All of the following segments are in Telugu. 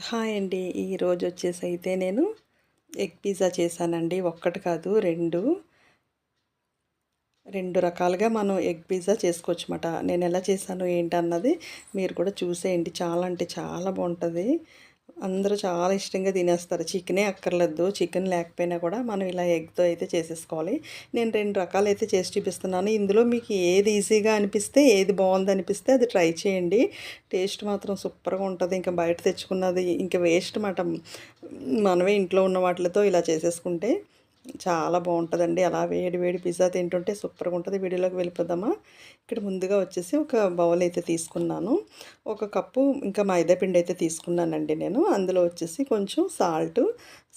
హాయ్ అండి. ఈరోజు వచ్చేసి అయితే నేను ఎగ్ పిజ్జా చేశానండి. ఒక్కటి కాదు రెండు. రెండు రకాలుగా మనం ఎగ్ పిజ్జా చేసుకోవచ్చు నేను ఎలా చేశాను ఏంటన్నది మీరు కూడా చూసేయండి. చాలా అంటే చాలా బాగుంటుంది. అందరూ చాలా ఇష్టంగా తినేస్తారు. చికెనే అక్కర్లేదు. చికెన్ లేకపోయినా కూడా మనం ఇలా ఎగ్తో అయితే చేసేసుకోవాలి. నేను రెండు రకాలు అయితే చేసి చూపిస్తున్నాను. ఇందులో మీకు ఏది ఈజీగా అనిపిస్తే ఏది బాగుంది అనిపిస్తే అది ట్రై చేయండి. టేస్ట్ మాత్రం సూపర్గా ఉంటుంది. ఇంకా బయట తెచ్చుకున్నది ఇంకా వేస్ట్ మాట మనమే ఇంట్లో ఉన్న వాటితో ఇలా చేసేసుకుంటే చాలా బాగుంటుందండి. అలా వేడి వేడి పిజ్జా తింటుంటే సూపర్గా ఉంటుంది వీడియోలోకి వెళ్ళిపోదామా? ఇక్కడ ముందుగా వచ్చేసి ఒక బౌల్ అయితే తీసుకున్నాను. ఒక కప్పు ఇంకా మైదా పిండి అయితే తీసుకున్నానండి నేను. అందులో వచ్చేసి కొంచెం సాల్ట్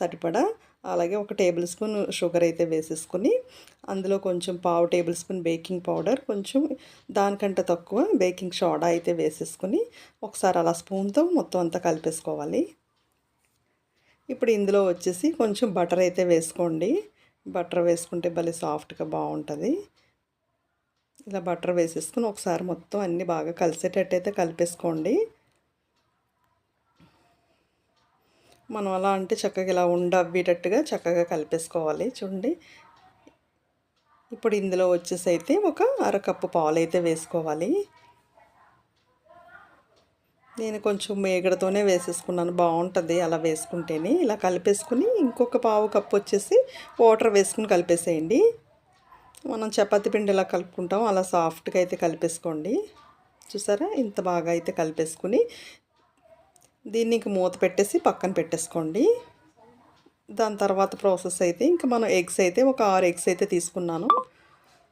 సరిపడా అలాగే ఒక టేబుల్ స్పూన్ షుగర్ అయితే వేసేసుకుని అందులో కొంచెం పావు టేబుల్ స్పూన్ బేకింగ్ పౌడర్ కొంచెం దానికంటే తక్కువ బేకింగ్ సోడా అయితే వేసేసుకుని ఒకసారి అలా స్పూన్తో మొత్తం అంతా కలిపేసుకోవాలి. ఇప్పుడు ఇందులో వచ్చేసి కొంచెం బటర్ అయితే వేసుకోండి. బటర్ వేసుకుంటే భలే సాఫ్ట్గా బాగుంటుంది. ఇలా బటర్ వేసేసుకుని ఒకసారి మొత్తం అన్నీ బాగా కలిసేటట్టు అయితే కలిపేసుకోండి. మనం అలా అంటే చక్కగా ఇలా ఉండవ్వేటట్టుగా చక్కగా కలిపేసుకోవాలి చూడండి. ఇప్పుడు ఇందులో వచ్చేసి అయితే ఒక అరకప్పు పాలు అయితే వేసుకోవాలి. నేను కొంచెం మేగడతోనే వేసేసుకున్నాను. బాగుంటుంది అలా వేసుకుంటేనే. ఇలా కలిపేసుకుని ఇంకొక పావు కప్పు వచ్చేసి వాటర్ వేసుకుని కలిపేసేయండి. మనం చపాతీ పిండి ఎలా కలుపుకుంటాం. అలా సాఫ్ట్గా అయితే కలిపేసుకోండి. చూసారా? ఇంత బాగా అయితే కలిపేసుకుని దీన్ని ఇంక మూత పెట్టేసి పక్కన పెట్టేసుకోండి. దాని తర్వాత ప్రాసెస్ అయితే ఇంకా మనం ఎగ్స్ అయితే ఒక ఆరు ఎగ్స్ అయితే తీసుకున్నాను.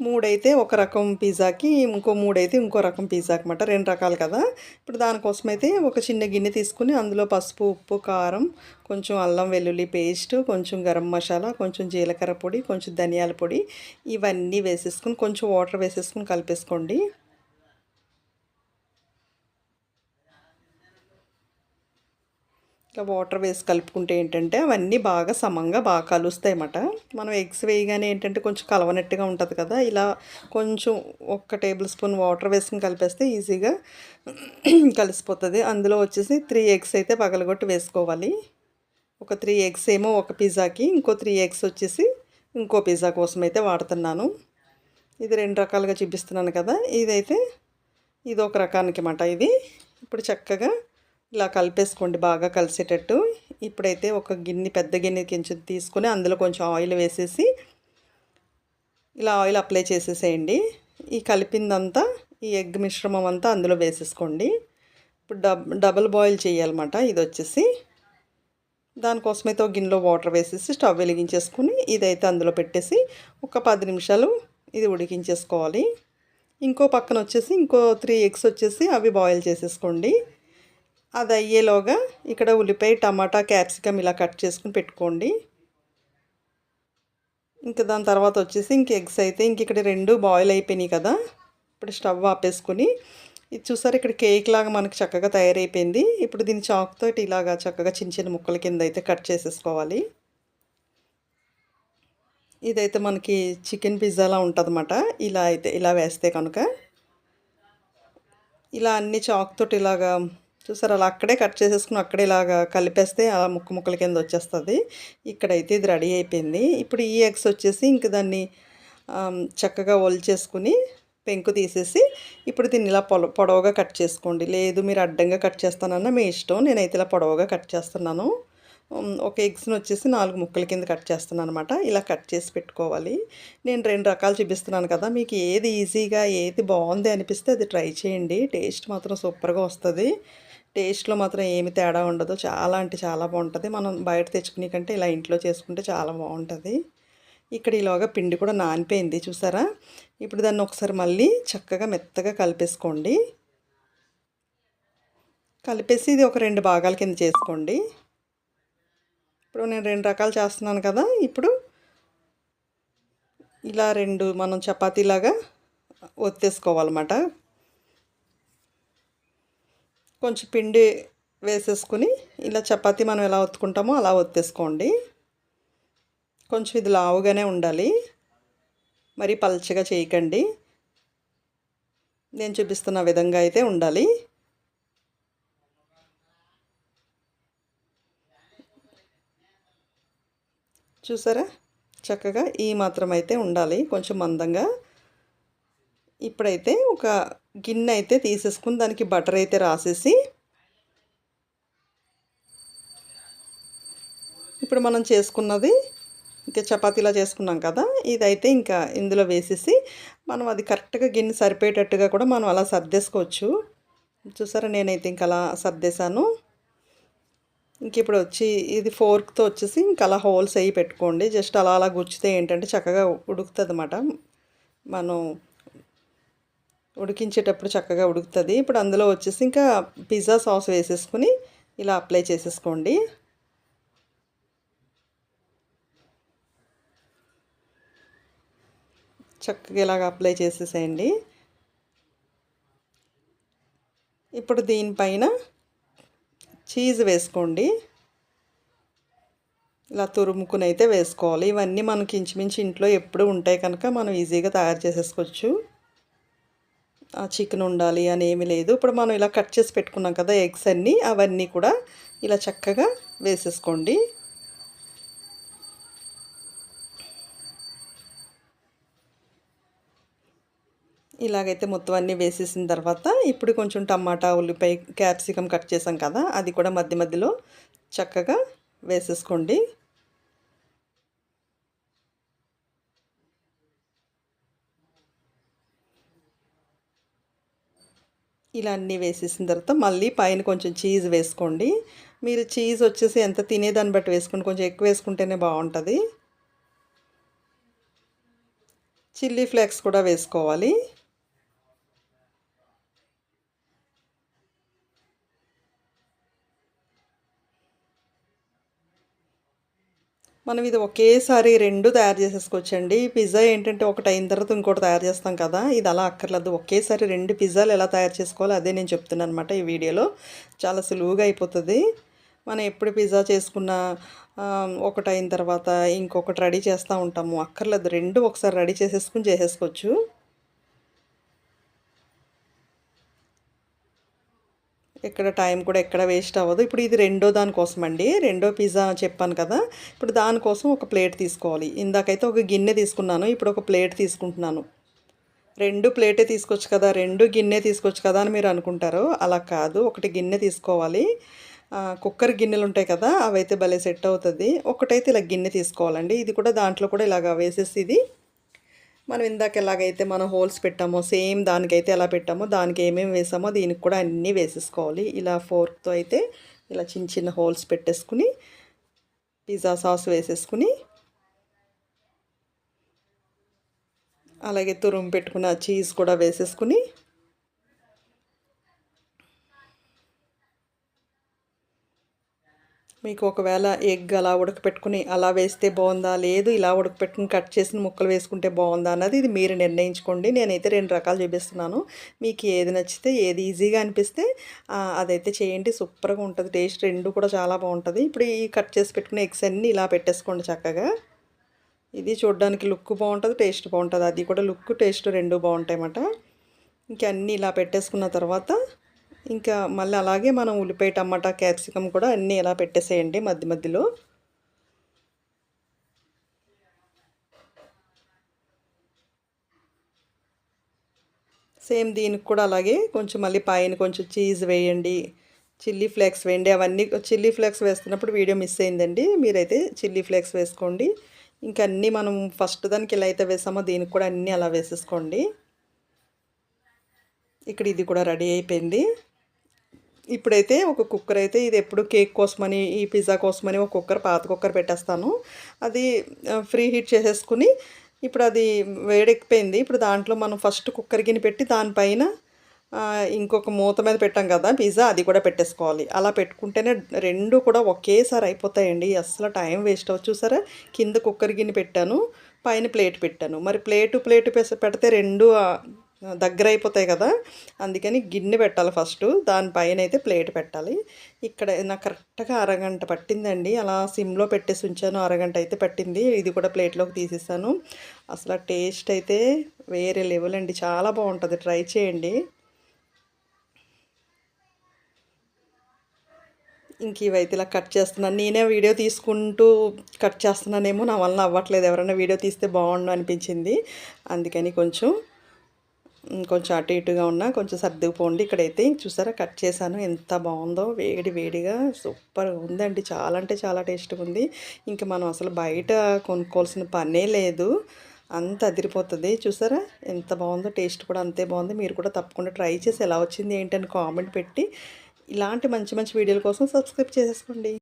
మూడైతే ఒక రకం పిజ్జాకి ఇంకో మూడైతే ఇంకో రకం పిజ్జాకి అనమాట రెండు రకాలు కదా. ఇప్పుడు దానికోసం అయితే ఒక చిన్న గిన్నె తీసుకుని అందులో పసుపు ఉప్పు కారం కొంచెం అల్లం వెల్లుల్లి పేస్ట్ కొంచెం గరం మసాలా కొంచెం జీలకర్ర పొడి కొంచెం ధనియాల పొడి ఇవన్నీ వేసేసుకుని కొంచెం వాటర్ వేసేసుకుని కలిపేసుకోండి. ఇట్లా వాటర్ వేసి కలుపుకుంటే ఏంటంటే అవన్నీ బాగా సమంగా బాగా కలుస్తాయి అన్నమాట మనం ఎగ్స్ వేయగానే ఏంటంటే కొంచెం కలవనట్టుగా ఉంటుంది కదా ఇలా కొంచెం ఒక్క టేబుల్ స్పూన్ వాటర్ వేసుకుని కలిపేస్తే ఈజీగా కలిసిపోతుంది. అందులో వచ్చేసి త్రీ ఎగ్స్ అయితే పగలగొట్టి వేసుకోవాలి. ఒక త్రీ ఎగ్స్ ఏమో ఒక పిజ్జాకి ఇంకో త్రీ ఎగ్స్ వచ్చేసి ఇంకో పిజ్జా కోసం అయితే వాడుతున్నాను. ఇది రెండు రకాలుగా చూపిస్తున్నాను కదా ఇదైతే ఇది ఒక రకానికి అన్నమాట ఇది. ఇప్పుడు చక్కగా ఇలా కలిపేసుకోండి బాగా కలిసేటట్టు. ఇప్పుడైతే ఒక గిన్నె పెద్ద గిన్నె కొంచెం తీసుకొని అందులో కొంచెం ఆయిల్ వేసేసి ఇలా ఆయిల్ అప్లై చేసేసేయండి. ఈ కలిపిందంతా ఈ ఎగ్ మిశ్రమం అంతా అందులో వేసేసుకోండి. ఇప్పుడు డబ్ డబుల్ బాయిల్ చేయాలన్నమాట ఇది వచ్చేసి. దానికోసమైతే ఒక గిన్నెలో వాటర్ వేసేసి స్టవ్ వెలిగించేసుకుని ఇదైతే అందులో పెట్టేసి ఒక పది నిమిషాలు ఇది ఉడికించేసుకోవాలి. ఇంకో పక్కన వచ్చేసి ఇంకో త్రీ ఎగ్స్ వచ్చేసి అవి బాయిల్ చేసేసుకోండి. అది అయ్యేలోగా ఇక్కడ ఉల్లిపాయ టమాటా క్యాప్సికమ్ ఇలా కట్ చేసుకుని పెట్టుకోండి. ఇంకా దాని తర్వాత వచ్చేసి ఇంక ఎగ్స్ అయితే ఇంక ఇక్కడ రెండు బాయిల్ అయిపోయినాయి కదా ఇప్పుడు స్టవ్ ఆపేసుకుని. ఇది చూసారు ఇక్కడ కేక్ లాగా మనకి చక్కగా తయారైపోయింది. ఇప్పుడు దీన్ని చాక్తో ఇలాగా చక్కగా చిన్న చిన్న ముక్కల కింద అయితే కట్ చేసేసుకోవాలి. ఇదైతే మనకి చికెన్ పిజ్జాలా ఉంటుందన్నమాట. ఇలా అయితే ఇలా వేస్తే కనుక. ఇలా అన్ని చాక్తోటి ఇలాగా చూసారు అలా అక్కడే కట్ చేసేసుకుని అక్కడే ఇలాగా కలిపేస్తే అలా ముక్క ముక్కల కింద వచ్చేస్తుంది. ఇక్కడైతే ఇది రెడీ అయిపోయింది. ఇప్పుడు ఈ ఎగ్స్ వచ్చేసి ఇంక దాన్ని చక్కగా ఒలిచేసుకుని పెంకు తీసేసి ఇప్పుడు దీన్ని ఇలా పొల పొడవుగా కట్ చేసుకోండి. లేదు మీరు అడ్డంగా కట్ చేస్తానన్నా మీ ఇష్టం. నేనైతే ఇలా పొడవుగా కట్ చేస్తున్నాను. ఒక ఎగ్స్ని వచ్చేసి నాలుగు ముక్కల కింద కట్ చేస్తున్నాను అనమాట ఇలా కట్ చేసి పెట్టుకోవాలి. నేను రెండు రకాలు చూపిస్తున్నాను కదా మీకు ఏది ఈజీగా ఏది బాగుంది అనిపిస్తే అది ట్రై చేయండి. టేస్ట్ మాత్రం సూపర్గా వస్తుంది. టేస్ట్లో మాత్రం ఏమి తేడా ఉండదు. చాలా అంటే చాలా బాగుంటుంది. మనం బయట తెచ్చుకునే కంటే ఇలా ఇంట్లో చేసుకుంటే చాలా బాగుంటుంది. ఇక్కడ ఈలోగా పిండి కూడా నానిపోయింది. చూసారా? ఇప్పుడు దాన్ని ఒకసారి మళ్ళీ చక్కగా మెత్తగా కలిపేసుకోండి. కలిపేసి ఇది ఒక రెండు భాగాల కింద చేసుకోండి. ఇప్పుడు నేను రెండు రకాలు చేస్తున్నాను కదా. ఇప్పుడు ఇలా రెండు మనం చపాతీలాగా ఒత్తేసుకోవాలన్నమాట. కొంచెం పిండి వేసేసుకుని ఇలా చపాతి మనం ఎలా ఒత్తుకుంటామో అలా ఒత్తేసుకోండి. కొంచెం ఇది లావుగానే ఉండాలి. మరి పల్చగా చేయకండి. నేను చూపిస్తున్న విధంగా అయితే ఉండాలి. చూసారా? చక్కగా ఈ మాత్రం అయితే ఉండాలి. కొంచెం మందంగా ఇప్పుడైతే ఒక గిన్నె అయితే తీసేసుకుని దానికి బటర్ అయితే రాసేసి ఇప్పుడు మనం చేసుకున్నది ఇంకా చపాతీలా చేసుకున్నాం కదా ఇదైతే ఇంకా ఇందులో వేసేసి మనం అది కరెక్ట్గా గిన్నె సరిపోయేటట్టుగా కూడా మనం అలా సర్దేసుకోవచ్చు. చూసారా నేనైతే ఇంకా అలా సర్దేశాను. ఇంక ఇప్పుడు వచ్చి ఇది ఫోర్క్తో వచ్చేసి ఇంకా అలా హోల్స్ అయ్యి పెట్టుకోండి. జస్ట్ అలా అలా గుచ్చితే ఏంటంటే చక్కగా ఉడుకుతుంది అన్నమాట మనం ఉడికించేటప్పుడు చక్కగా ఉడుకుతుంది. ఇప్పుడు అందులో వచ్చేసి ఇంకా పిజ్జా సాస్ వేసేసుకుని ఇలా అప్లై చేసేసుకోండి. చక్కగా ఇలాగ అప్లై చేసేసేయండి. ఇప్పుడు దీనిపైన చీజ్ వేసుకోండి. ఇలా తురుముకుని అయితే వేసుకోవాలి. ఇవన్నీ మనకి ఇంచుమించు ఇంట్లో ఎప్పుడు ఉంటాయి కనుక మనం ఈజీగా తయారు చేసేసుకోవచ్చు. చికెన్ ఉండాలి అని ఏమీ లేదు. ఇప్పుడు మనం ఇలా కట్ చేసి పెట్టుకున్నాం కదా ఎగ్స్ అన్నీ అవన్నీ కూడా ఇలా చక్కగా వేసేసుకోండి. ఇలాగైతే మొత్తం అన్నీ వేసేసిన తర్వాత ఇప్పుడు కొంచెం టమాటా ఉల్లిపాయ క్యాప్సికమ్ కట్ చేసాం కదా అది కూడా మధ్య మధ్యలో చక్కగా వేసేసుకోండి. ఇలా అన్నీ వేసేసిన తర్వాత మళ్ళీ పైన కొంచెం చీజ్ వేసుకోండి. మీరు చీజ్ వచ్చేసి ఎంత తినేదాన్ని బట్టి వేసుకోండి. కొంచెం ఎక్కువ వేసుకుంటేనే బాగుంటుంది. చిల్లీ ఫ్లేక్స్ కూడా వేసుకోవాలి. మనం ఇది ఒకేసారి రెండు తయారు చేసేసుకోవచ్చండి. పిజ్జా ఏంటంటే ఒకటి అయిన తర్వాత ఇంకోటి తయారు చేస్తాం కదా. ఇది అలా అక్కర్లేదు. ఒకేసారి రెండు పిజ్జాలు ఎలా తయారు చేసుకోవాలో అదే నేను చెప్తున్నాను అనమాట ఈ వీడియోలో. చాలా సులువుగా అయిపోతుంది. మనం ఎప్పుడు పిజ్జా చేసుకున్నా ఒకటి అయిన తర్వాత ఇంకొకటి రెడీ చేస్తూ ఉంటాము. అక్కర్లేదు. రెండు ఒకసారి రెడీ చేసేసుకుని చేసేసుకోవచ్చు. ఇక్కడ టైం కూడా ఎక్కడ వేస్ట్ అవ్వదు. ఇప్పుడు ఇది రెండో దానికోసం అండి రెండో పిజ్జా చెప్పాను కదా. ఇప్పుడు దానికోసం ఒక ప్లేట్ తీసుకోవాలి. ఇందాకైతే ఒక గిన్నె తీసుకున్నాను. ఇప్పుడు ఒక ప్లేట్ తీసుకుంటున్నాను. రెండు ప్లేటే తీసుకోవచ్చు కదా. రెండు గిన్నె తీసుకోవచ్చు కదా అని మీరు అనుకుంటారు. అలా కాదు. ఒకటి గిన్నె తీసుకోవాలి. కుక్కర్ గిన్నెలు ఉంటాయి కదా అవైతే భలే సెట్ అవుతుంది. ఒకటైతే ఇలా గిన్నె తీసుకోవాలండి. ఇది కూడా దాంట్లో కూడా ఇలాగ వేసేసి ఇది మనం ఇందాక ఎలాగైతే మనం హోల్స్ పెట్టామో సేమ్ దానికైతే ఎలా పెట్టామో దానికి ఏమేమి వేసామో దీనికి కూడా అన్నీ వేసేసుకోవాలి. ఇలా ఫోర్క్తో అయితే ఇలా చిన్న చిన్న హోల్స్ పెట్టేసుకుని పిజ్జా సాస్ వేసేసుకుని అలాగే తురుము పెట్టుకున్న చీజ్ కూడా వేసేసుకుని మీకు ఒకవేళ ఎగ్ అలా ఉడకపెట్టుకుని అలా వేస్తే బాగుందా? లేదు ఇలా ఉడకపెట్టుకుని కట్ చేసిన ముక్కలు వేసుకుంటే బాగుందా అన్నది ఇది మీరు నిర్ణయించుకోండి. నేనైతే రెండు రకాలు చూపిస్తున్నాను. మీకు ఏది నచ్చితే ఏది ఈజీగా అనిపిస్తే అదైతే చేయండి. సూపర్గా ఉంటుంది. టేస్ట్ రెండు కూడా చాలా బాగుంటుంది. ఇప్పుడు ఈ కట్ చేసి పెట్టుకునే ఎగ్స్ అన్నీ ఇలా పెట్టేసుకోండి చక్కగా. ఇది చూడడానికి లుక్ బాగుంటుంది టేస్ట్ బాగుంటుంది. అది కూడా లుక్ టేస్ట్ రెండు బాగుంటాయి అన్నమాట ఇంక అన్నీ ఇలా పెట్టేసుకున్న తర్వాత ఇంకా మళ్ళీ అలాగే మనం ఉల్లిపాయ టమాటా క్యాప్సికమ్ కూడా అన్నీ ఇలా పెట్టేసేయండి మధ్య మధ్యలో. సేమ్ దీనికి కూడా అలాగే కొంచెం మళ్ళీ పైన కొంచెం చీజ్ వేయండి చిల్లీ ఫ్లేక్స్ వేయండి. అవన్నీ చిల్లీ ఫ్లేక్స్ వేస్తున్నప్పుడు వీడియో మిస్ అయిందండి. మీరైతే చిల్లీ ఫ్లేక్స్ వేసుకోండి. ఇంకా అన్నీ మనం ఫస్ట్ దానికి ఎలా అయితే వేసామో దీనికి కూడా అన్నీ అలా వేసేసుకోండి. ఇక్కడ ఇది కూడా రెడీ అయిపోయింది. ఇప్పుడైతే ఒక కుక్కర్ అయితే ఇది ఎప్పుడు కేక్ కోసమని ఈ పిజ్జా కోసమని ఒక కుక్కర్ పాత కుక్కర్ పెట్టేస్తాను. అది ఫ్రీ హీట్ చేసేసుకుని ఇప్పుడు అది వేడెక్కిపోయింది. ఇప్పుడు దాంట్లో మనం ఫస్ట్ కుక్కర్ గిన్నె పెట్టి దానిపైన ఇంకొక మూత మీద పెట్టాం కదా పిజ్జా అది కూడా పెట్టేసుకోవాలి. అలా పెట్టుకుంటేనే రెండు కూడా ఒకేసారి అయిపోతాయండి. అసలు టైం వేస్ట్ అవ్వచ్చు చూసారా? కింద కుక్కర్ గిన్నె పెట్టాను పైన ప్లేట్ పెట్టాను. మరి ప్లేటు ప్లేటు పెడితే రెండు దగ్గర అయిపోతాయి కదా. అందుకని గిన్నె పెట్టాలి ఫస్ట్. దానిపైన అయితే ప్లేట్ పెట్టాలి. ఇక్కడ నాకు కరెక్ట్గా అరగంట పట్టిందండి. అలా సిమ్లో పెట్టేసి ఉంచాను. అరగంట అయితే పట్టింది. ఇది కూడా ప్లేట్లోకి తీసేసాను. అసలు టేస్ట్ అయితే వేరే లెవెల్ అండి. చాలా బాగుంటుంది. ట్రై చేయండి. ఇంక ఇవైతే ఇలా కట్ చేస్తున్నాను. నేనే వీడియో తీసుకుంటూ కట్ చేస్తున్నానేమో నా వల్ల అవ్వట్లేదు ఎవరైనా వీడియో తీస్తే బాగుండు అనిపించింది. అందుకని కొంచెం కొంచెం అటు ఇటుగా ఉన్నా కొంచెం సర్దుకుపోండి ఇక్కడైతే చూసారా కట్ చేశాను. ఎంత బాగుందో వేడి వేడిగా సూపర్ ఉందండి. చాలా అంటే చాలా టేస్ట్గా ఉంది ఇంకా మనం అసలు బయట కొనుక్కోవాల్సిన పనే లేదు. అంత అదిరిపోతుంది. చూసారా ఎంత బాగుందో టేస్ట్ కూడా అంతే బాగుంది. మీరు కూడా తప్పకుండా ట్రై చేసి ఎలా వచ్చింది ఏంటని కామెంట్ పెట్టి ఇలాంటి మంచి మంచి వీడియోల కోసం సబ్స్క్రైబ్ చేసేసుకోండి.